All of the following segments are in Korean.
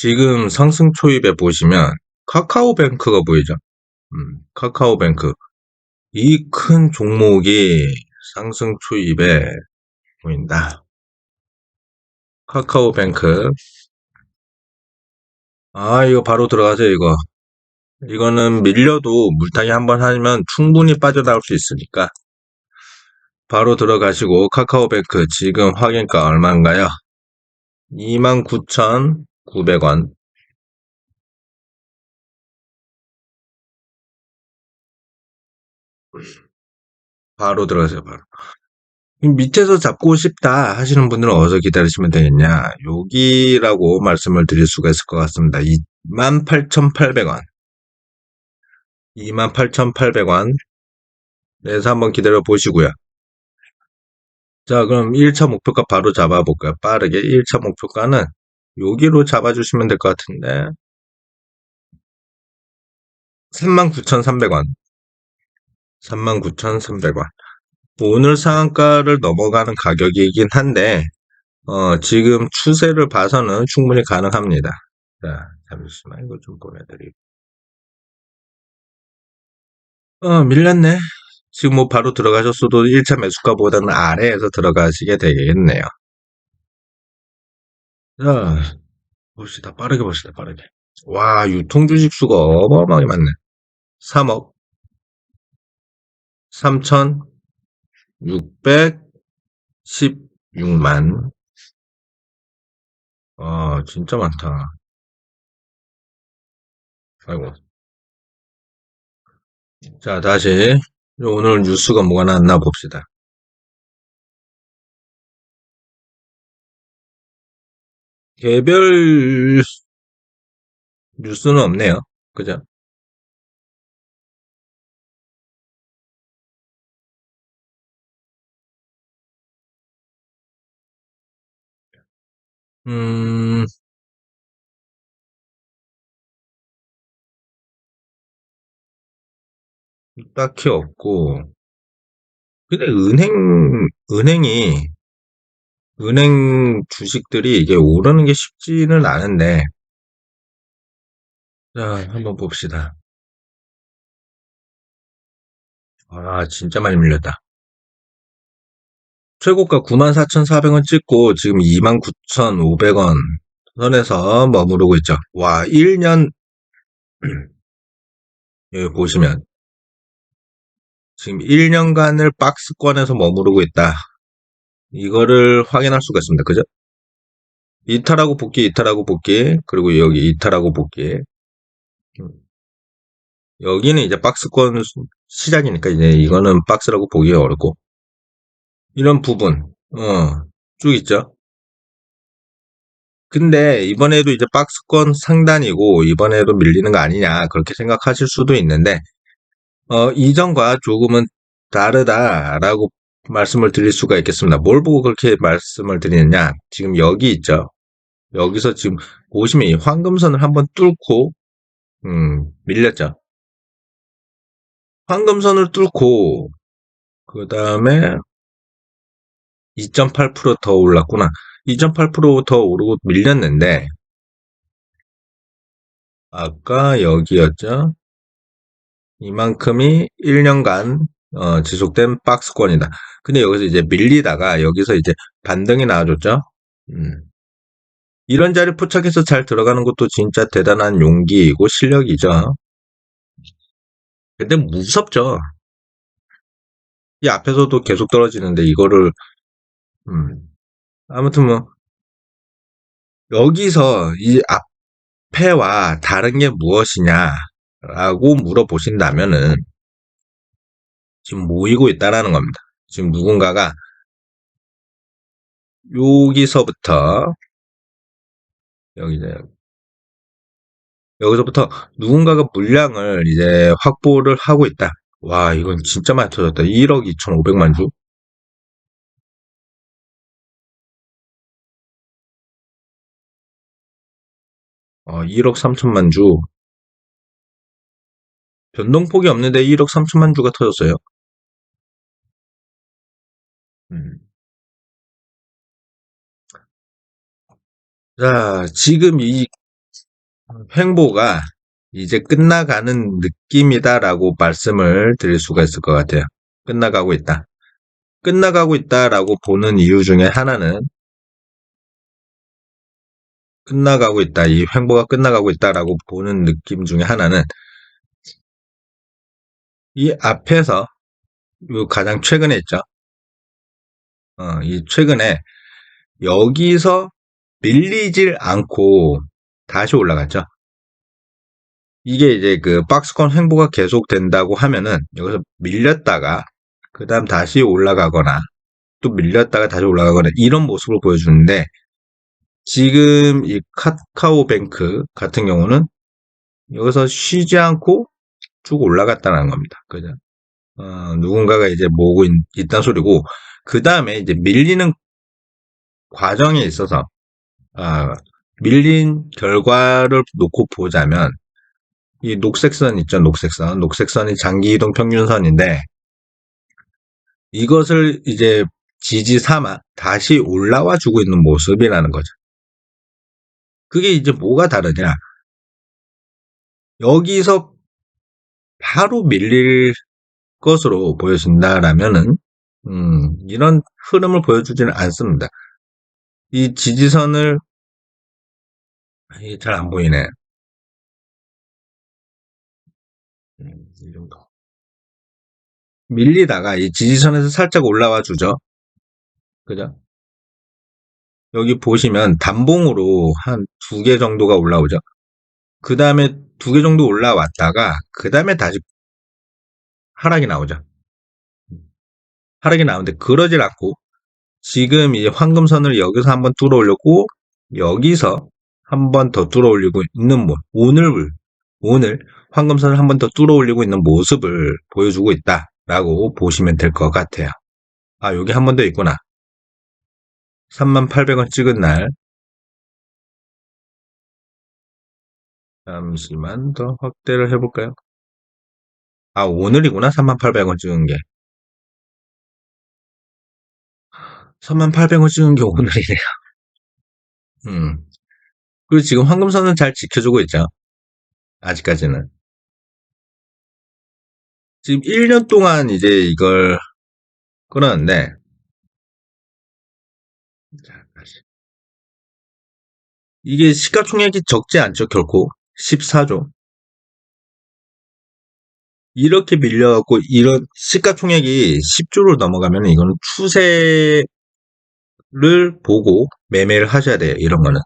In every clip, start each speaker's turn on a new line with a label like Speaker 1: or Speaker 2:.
Speaker 1: 지금 상승 초입에 보시면 카카오뱅크가 보이죠? 음, 카카오뱅크. 이 큰 종목이 상승 초입에 보인다. 카카오뱅크. 아, 이거 바로 들어가세요, 이거. 이거는 밀려도 물타기 한번 하면 충분히 빠져나올 수 있으니까. 바로 들어가시고, 카카오뱅크 지금 확인가 얼마인가요? 29,900원. 바로 들어가세요, 바로. 밑에서 잡고 싶다 하시는 분들은 어디서 기다리시면 되겠냐. 여기라고 말씀을 드릴 수가 있을 것 같습니다. 28,800원. 28,800원. 내서 한번 기다려 보시고요. 자, 그럼 1차 목표가 바로 잡아볼까요? 빠르게 1차 목표가는 여기로 잡아주시면 될 것 같은데 39,300원 39,300원 오늘 상한가를 넘어가는 가격이긴 한데 어, 지금 추세를 봐서는 충분히 가능합니다. 자, 잠시만 이거 좀 보내드리고 어, 밀렸네. 지금 뭐 바로 들어가셨어도 1차 매수가보다는 아래에서 들어가시게 되겠네요. 자, 봅시다. 빠르게 봅시다. 빠르게. 와, 유통 주식 수가 어마어마하게 많네. 3억 3,616만. 아, 진짜 많다. 아이고. 자, 다시 오늘 뉴스가 뭐가 났나 봅시다. 개별 뉴스는 없네요. 그죠? 음, 딱히 없고. 근데 은행, 은행이, 은행 주식들이 이게 오르는 게 쉽지는 않은데. 자, 한번 봅시다. 아, 진짜 많이 밀렸다. 최고가 94,400원 찍고 지금 29,500원 선에서 머무르고 있죠. 와, 1년, 여기 보시면 지금 1년간을 박스권에서 머무르고 있다. 이거를 확인할 수가 있습니다. 그죠? 이탈하고 복귀, 이탈하고 복귀, 그리고 여기 이탈하고 복귀. 음. 여기는 이제 박스권 시작이니까 이제 이거는 박스라고 보기 어렵고. 이런 부분, 어, 쭉 있죠? 근데 이번에도 이제 박스권 상단이고 이번에도 밀리는 거 아니냐 그렇게 생각하실 수도 있는데 어, 이전과 조금은 다르다라고 말씀을 드릴 수가 있겠습니다. 뭘 보고 그렇게 말씀을 드리느냐? 지금 여기 있죠. 여기서 지금 보시면 이 황금선을 한번 뚫고 음, 밀렸죠. 황금선을 뚫고 그 다음에 2.8%더 올랐구나. 2.8%더 오르고 밀렸는데 아까 여기였죠. 이만큼이 1년간 어, 지속된 박스권이다. 근데 여기서 이제 밀리다가 여기서 이제 반등이 나와줬죠. 음. 이런 자리 포착해서 잘 들어가는 것도 진짜 대단한 용기이고 실력이죠. 근데 무섭죠. 이 앞에서도 계속 떨어지는데 이거를 음. 아무튼 뭐 여기서 이 앞에와 다른 게 무엇이냐라고 물어보신다면은 지금 모이고 있다라는 겁니다. 지금 누군가가 여기서부터 여기 이제 여기서부터 누군가가 물량을 이제 확보를 하고 있다. 와, 이건 진짜 많이 터졌다. 1억 2,500만 주. 어, 1억 3천만 주. 변동폭이 없는데 1억 3천만 주가 터졌어요. 음. 자, 지금 이 횡보가 이제 끝나가는 느낌이다라고 말씀을 드릴 수가 있을 것 같아요. 끝나가고 있다. 끝나가고 있다라고 보는 이유 중에 하나는 끝나가고 있다. 이 횡보가 끝나가고 있다라고 보는 느낌 중에 하나는 이 앞에서 요 가장 최근에 있죠. 어, 이 최근에 여기서 밀리질 않고 다시 올라갔죠. 이게 이제 그 박스권 횡보가 계속된다고 하면은 여기서 밀렸다가 그 다음 다시 올라가거나 또 밀렸다가 다시 올라가거나 이런 모습을 보여주는데 지금 이 카카오뱅크 같은 경우는 여기서 쉬지 않고 쭉 올라갔다는 겁니다. 그죠? 어, 누군가가 이제 모으고 있, 있다는 소리고 그 다음에 이제 밀리는 과정에 있어서 아, 밀린 결과를 놓고 보자면 이 녹색선 있죠, 녹색선. 녹색선이 장기 이동 평균선인데 이것을 이제 지지 삼아 다시 올라와 주고 있는 모습이라는 거죠. 그게 이제 뭐가 다르냐? 여기서 바로 밀릴 것으로 보여진다라면은 음, 이런 흐름을 보여주지는 않습니다. 이 지지선을 잘 안 보이네. 음, 이 정도. 밀리다가 이 지지선에서 살짝 올라와 주죠. 그죠? 여기 보시면 단봉으로 한 두 개 정도가 올라오죠. 그 다음에 두 개 정도 올라왔다가 그 다음에 다시 하락이 나오죠. 하락이 나오는데 그러질 않고 지금 이제 황금선을 여기서 한번 뚫어 올렸고 여기서 한 번 더 뚫어 올리고 있는 모 오늘 오늘 황금선을 한 번 더 뚫어 올리고 있는 모습을 보여주고 있다라고 보시면 될 것 같아요. 아 여기 한 번 더 있구나. 3800원 찍은 날 잠시만 더 확대를 해볼까요? 아 오늘이구나 3800원 찍은 게 3800원 찍은 게 오늘이네요. 음. 그리고 지금 황금선은 잘 지켜주고 있죠. 아직까지는. 지금 1년 동안 이제 이걸 끊었는데, 이게 시가총액이 적지 않죠, 결코. 14조. 이렇게 밀려갖고, 이런 시가총액이 10조를 넘어가면 이거는 추세를 보고 매매를 하셔야 돼요, 이런 거는.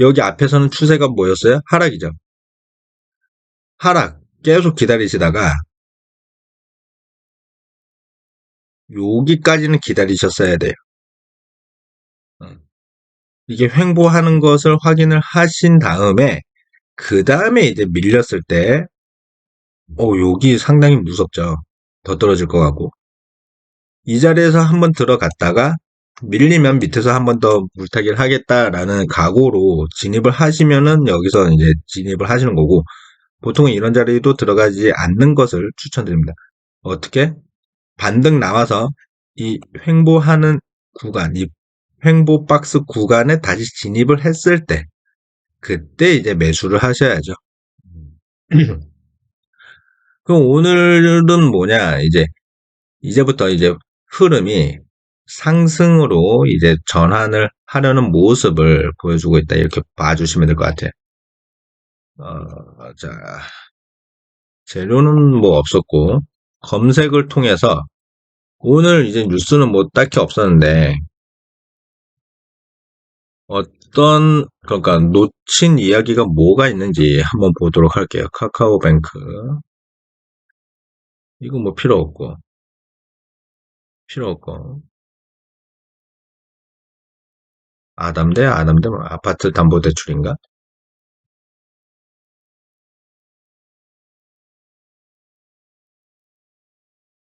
Speaker 1: 여기 앞에서는 추세가 뭐였어요? 하락이죠. 하락. 계속 기다리시다가 여기까지는 기다리셨어야 돼요. 이게 횡보하는 것을 확인을 하신 다음에 그 다음에 이제 밀렸을 때 어, 여기 상당히 무섭죠. 더 떨어질 것 같고. 이 자리에서 한번 들어갔다가 밀리면 밑에서 한 번 더 물타기를 하겠다라는 각오로 진입을 하시면은 여기서 이제 진입을 하시는 거고 보통은 이런 자리도 들어가지 않는 것을 추천드립니다. 어떻게? 반등 나와서 이 횡보하는 구간, 이 횡보 박스 구간에 다시 진입을 했을 때 그때 이제 매수를 하셔야죠. 그럼 오늘은 뭐냐? 이제 이제부터 이제 흐름이 상승으로 이제 전환을 하려는 모습을 보여주고 있다. 이렇게 봐주시면 될 것 같아요. 어, 자, 재료는 뭐 없었고, 검색을 통해서 오늘 이제 뉴스는 뭐 딱히 없었는데, 어떤, 그러니까 놓친 이야기가 뭐가 있는지 한번 보도록 할게요. 카카오뱅크. 이거 뭐 필요 없고, 필요 없고. 아담대? 아담대? 뭐 아파트 담보대출인가?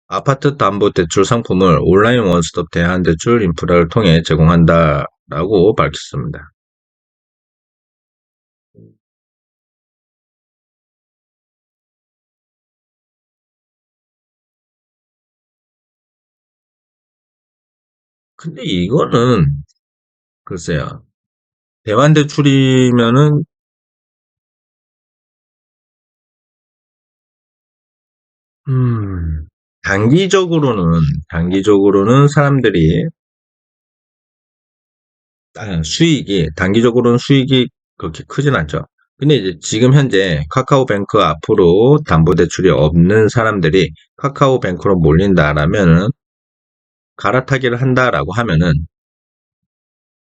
Speaker 1: 아파트 담보대출 상품을 온라인 원스톱 대한대출 인프라를 통해 제공한다라고 밝혔습니다. 근데 이거는 글쎄요. 대환 대출이면은 음, 단기적으로는 단기적으로는 사람들이 아, 수익이 단기적으로는 수익이 그렇게 크진 않죠. 근데 이제 지금 현재 카카오뱅크 앞으로 담보대출이 없는 사람들이 카카오뱅크로 몰린다라면은 갈아타기를 한다라고 하면은,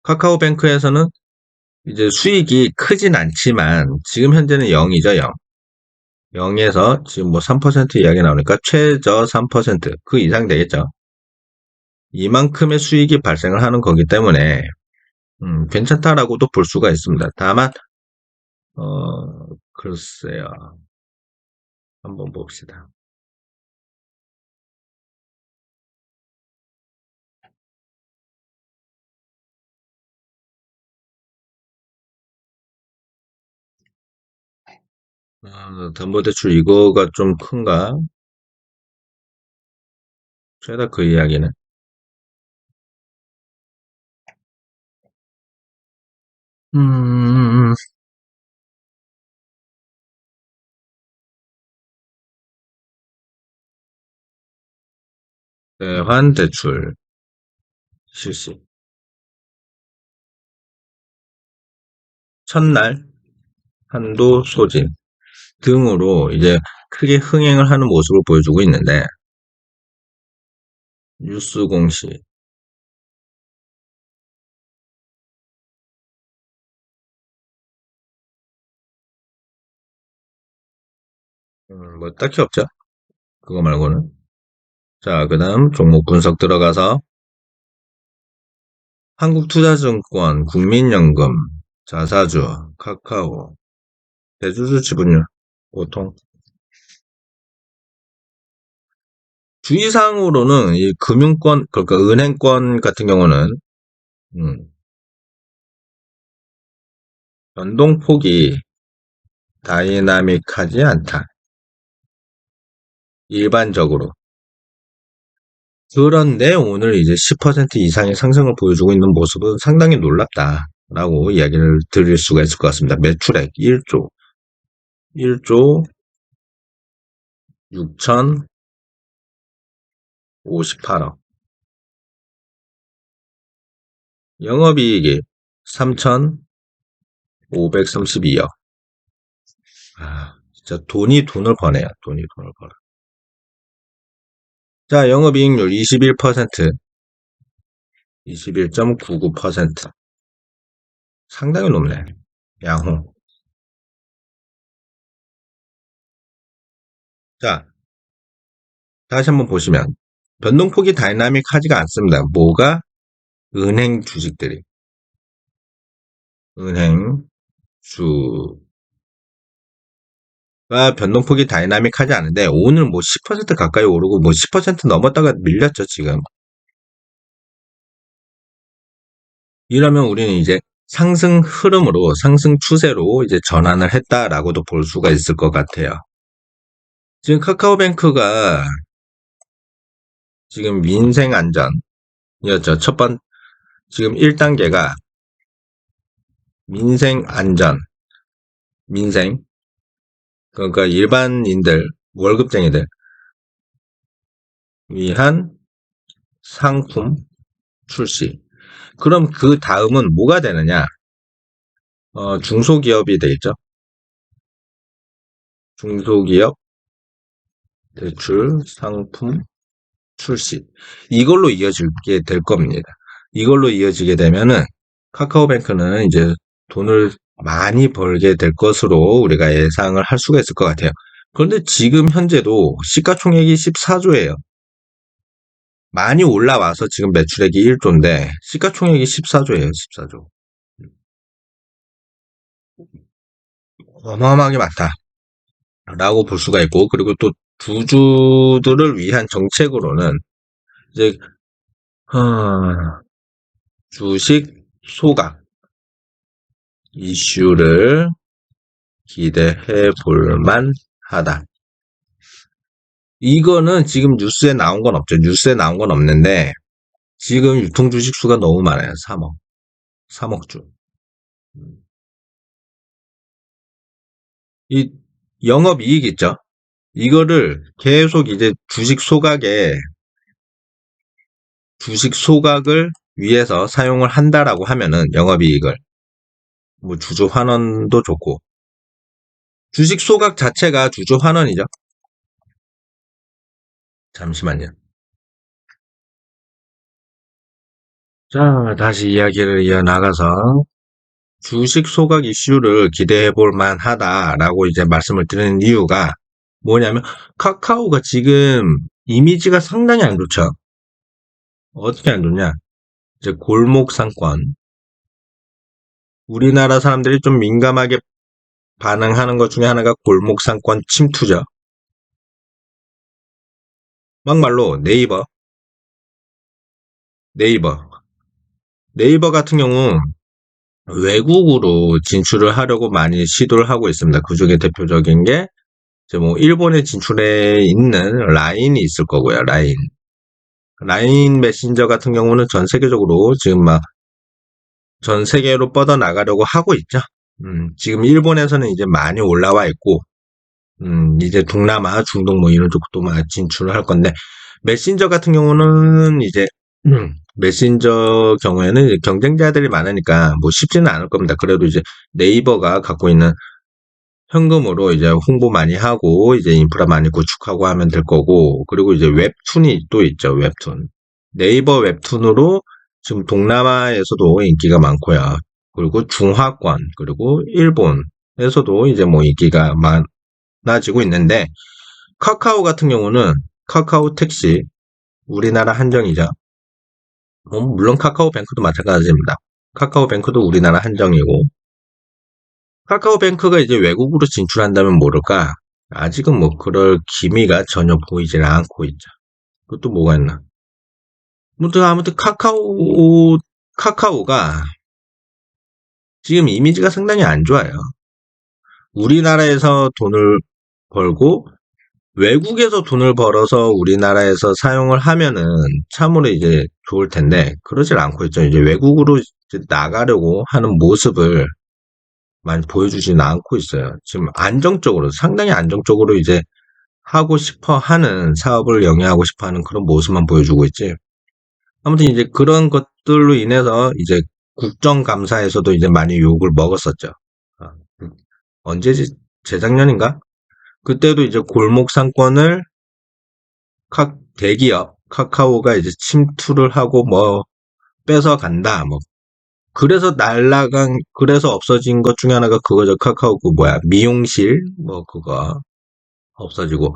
Speaker 1: 카카오뱅크에서는 이제 수익이 크진 않지만, 지금 현재는 0이죠, 0. 0에서 지금 뭐 3% 이야기 나오니까 최저 3%, 그 이상 되겠죠. 이만큼의 수익이 발생을 하는 거기 때문에 음, 괜찮다라고도 볼 수가 있습니다. 다만 어, 글쎄요. 한번 봅시다. 아, 담보대출 이거가 좀 큰가? 최다 그 이야기는. 음, 대환 대출 실시. 첫날 한도 소진 등으로 이제 크게 흥행을 하는 모습을 보여주고 있는데 뉴스 공시 음, 뭐 딱히 없죠. 그거 말고는. 자, 그 다음 종목 분석 들어가서 한국투자증권, 국민연금, 자사주, 카카오, 대주주 지분율, 보통. 주의사항으로는 이 금융권, 그러니까 은행권 같은 경우는, 음, 변동폭이 다이나믹하지 않다. 일반적으로. 그런데 오늘 이제 10% 이상의 상승을 보여주고 있는 모습은 상당히 놀랍다라고 이야기를 드릴 수가 있을 것 같습니다. 매출액 1조, 1조 6,058억. 영업이익이 3,532억. 아, 진짜 돈이 돈을 버네요. 돈이 돈을 벌어. 자, 영업이익률 21%, 21.99%. 상당히 높네. 양호. 자, 다시 한번 보시면 변동폭이 다이나믹하지가 않습니다. 뭐가? 은행 주식들이. 은행 주가 변동폭이 다이나믹하지 않은데 오늘 뭐 10% 가까이 오르고 뭐 10% 넘었다가 밀렸죠, 지금. 이러면 우리는 이제 상승 흐름으로 상승 추세로 이제 전환을 했다라고도 볼 수가 있을 것 같아요. 지금 카카오뱅크가 지금 민생 안전이었죠. 첫 번, 지금 1단계가 민생 안전, 민생, 그러니까 일반인들, 월급쟁이들 위한 상품 출시. 그럼 그 다음은 뭐가 되느냐? 어, 중소기업이 되겠죠. 중소기업 대출 상품 출시. 이걸로 이어지게 될 겁니다. 이걸로 이어지게 되면은 카카오뱅크는 이제 돈을 많이 벌게 될 것으로 우리가 예상을 할 수가 있을 것 같아요. 그런데 지금 현재도 시가총액이 14조예요. 많이 올라와서 지금 매출액이 1조인데 시가총액이 14조예요. 14조. 어마어마하게 많다. 라고 볼 수가 있고 그리고 또 주주들을 위한 정책으로는 이제 어, 주식 소각 이슈를 기대해 볼만 하다. 이거는 지금 뉴스에 나온 건 없죠. 뉴스에 나온 건 없는데 지금 유통 주식 수가 너무 많아요. 3억. 3억 주. 이 영업 이익 있죠? 이거를 계속 이제 주식 소각에 주식 소각을 위해서 사용을 한다라고 하면은 영업이익을 뭐 주주 환원도 좋고 주식 소각 자체가 주주 환원이죠. 잠시만요. 자, 다시 이야기를 이어나가서 주식 소각 이슈를 기대해 볼 만하다라고 이제 말씀을 드리는 이유가 뭐냐면 카카오가 지금 이미지가 상당히 안 좋죠. 어떻게 안 좋냐? 이제 골목 상권. 우리나라 사람들이 좀 민감하게 반응하는 것 중에 하나가 골목 상권 침투죠. 막말로 네이버, 네이버, 네이버 같은 경우 외국으로 진출을 하려고 많이 시도를 하고 있습니다. 그 중에 대표적인 게 뭐 일본에 진출해 있는 라인이 있을 거고요. 라인. 라인 메신저 같은 경우는 전 세계적으로 지금 막 전 세계로 뻗어 나가려고 하고 있죠. 음, 지금 일본에서는 이제 많이 올라와 있고, 음, 이제 동남아, 중동 뭐 이런 쪽도 막 진출을 할 건데, 메신저 같은 경우는 이제, 음, 메신저 경우에는 경쟁자들이 많으니까 뭐 쉽지는 않을 겁니다. 그래도 이제 네이버가 갖고 있는 현금으로 이제 홍보 많이 하고, 이제 인프라 많이 구축하고 하면 될 거고, 그리고 이제 웹툰이 또 있죠, 웹툰. 네이버 웹툰으로 지금 동남아에서도 인기가 많고요. 그리고 중화권, 그리고 일본에서도 이제 뭐 인기가 많아지고 있는데, 카카오 같은 경우는 카카오 택시, 우리나라 한정이죠. 뭐 물론 카카오뱅크도 마찬가지입니다. 카카오뱅크도 우리나라 한정이고, 카카오뱅크가 이제 외국으로 진출한다면 모를까? 아직은 뭐 그럴 기미가 전혀 보이질 않고 있죠. 그것도 뭐가 있나? 아무튼 아무튼 카카오 카카오가 지금 이미지가 상당히 안 좋아요. 우리나라에서 돈을 벌고 외국에서 돈을 벌어서 우리나라에서 사용을 하면은 참으로 이제 좋을 텐데 그러질 않고 있죠. 이제 외국으로 이제 나가려고 하는 모습을 많이 보여주지는 않고 있어요. 지금 안정적으로 상당히 안정적으로 이제 하고 싶어 하는 사업을 영위하고 싶어 하는 그런 모습만 보여주고 있지. 아무튼 이제 그런 것들로 인해서 이제 국정감사에서도 이제 많이 욕을 먹었었죠. 아, 언제지? 재작년인가? 그때도 이제 골목 상권을 카, 대기업 카카오가 이제 침투를 하고 뭐 뺏어 간다. 뭐 그래서 날라간 그래서 없어진 것 중에 하나가 그거죠. 카카오 그 뭐야? 미용실? 뭐 그거 없어지고.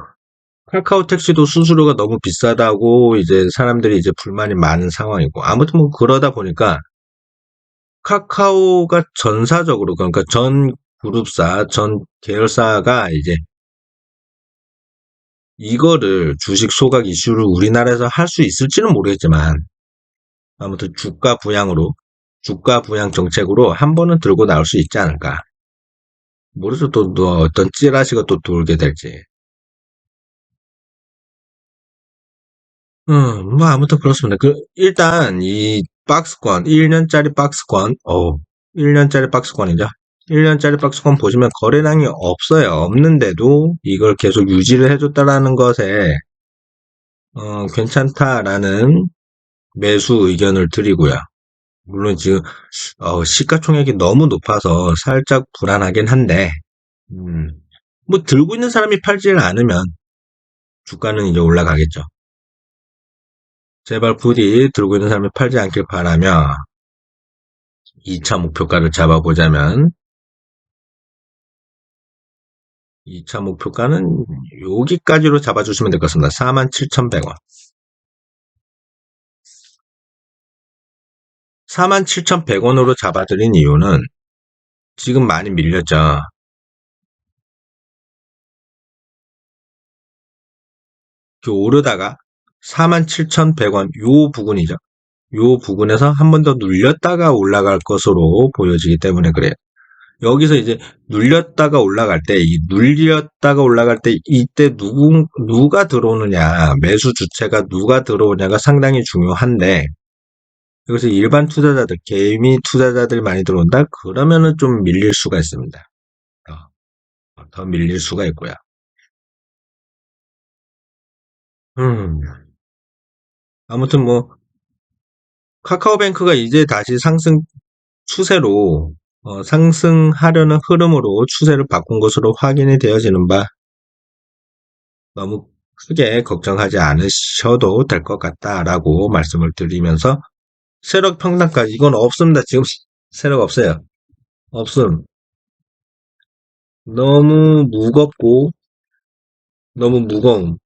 Speaker 1: 카카오 택시도 수수료가 너무 비싸다고 이제 사람들이 이제 불만이 많은 상황이고. 아무튼 뭐 그러다 보니까 카카오가 전사적으로 그러니까 전 그룹사 전 계열사가 이제 이거를 주식 소각 이슈를 우리나라에서 할 수 있을지는 모르겠지만 아무튼 주가 부양으로 주가 부양 정책으로 한 번은 들고 나올 수 있지 않을까. 모르죠. 또, 또 어떤 찌라시가 또 돌게 될지. 음, 뭐 아무튼 그렇습니다. 그 일단 이 박스권 1년짜리 박스권 어 1년짜리 박스권이죠. 1년짜리 박스권 보시면 거래량이 없어요. 없는데도 이걸 계속 유지를 해줬다라는 것에 어, 괜찮다라는 매수 의견을 드리고요. 물론 지금 어, 시가총액이 너무 높아서 살짝 불안하긴 한데 음, 뭐 들고 있는 사람이 팔지를 않으면 주가는 이제 올라가겠죠. 제발 부디 들고 있는 사람이 팔지 않길 바라며 2차 목표가를 잡아보자면 2차 목표가는 여기까지로 잡아주시면 될 것 같습니다. 47,100원. 47,100원으로 잡아드린 이유는 지금 많이 밀렸죠. 그 오르다가 47,100원 요 부분이죠. 요 부분에서 한 번 더 눌렸다가 올라갈 것으로 보여지기 때문에 그래요. 여기서 이제 눌렸다가 올라갈 때, 이 눌렸다가 올라갈 때 이때 누구, 누가 들어오느냐, 매수 주체가 누가 들어오냐가 상당히 중요한데, 여기서 일반 투자자들, 개미 투자자들이 많이 들어온다? 그러면은 좀 밀릴 수가 있습니다. 더, 더 밀릴 수가 있고요. 음. 아무튼 뭐, 카카오뱅크가 이제 다시 상승 추세로, 어, 상승하려는 흐름으로 추세를 바꾼 것으로 확인이 되어지는 바, 너무 크게 걱정하지 않으셔도 될 것 같다라고 말씀을 드리면서, 세력 평단가, 이건 없습니다. 지금 세력 없어요. 없음. 너무 무겁고, 너무 무거움.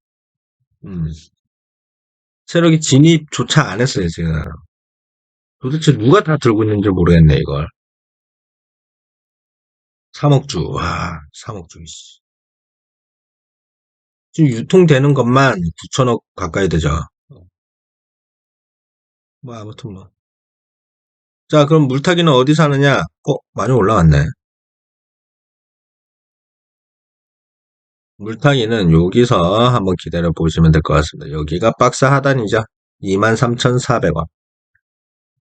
Speaker 1: 음. 세력이 진입조차 안 했어요, 지금. 도대체 누가 다 들고 있는지 모르겠네, 이걸. 3억주, 와, 3억주, 씨. 지금 유통되는 것만 9천억 가까이 되죠. 뭐, 아무튼 뭐. 자, 그럼 물타기는 어디 사느냐? 어, 많이 올라왔네. 물타기는 여기서 한번 기다려 보시면 될 것 같습니다. 여기가 박스 하단이죠. 23,400원.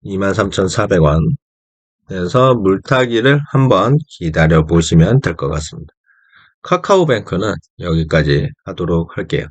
Speaker 1: 23,400원. 그래서 물타기를 한번 기다려 보시면 될 것 같습니다. 카카오뱅크는 여기까지 하도록 할게요.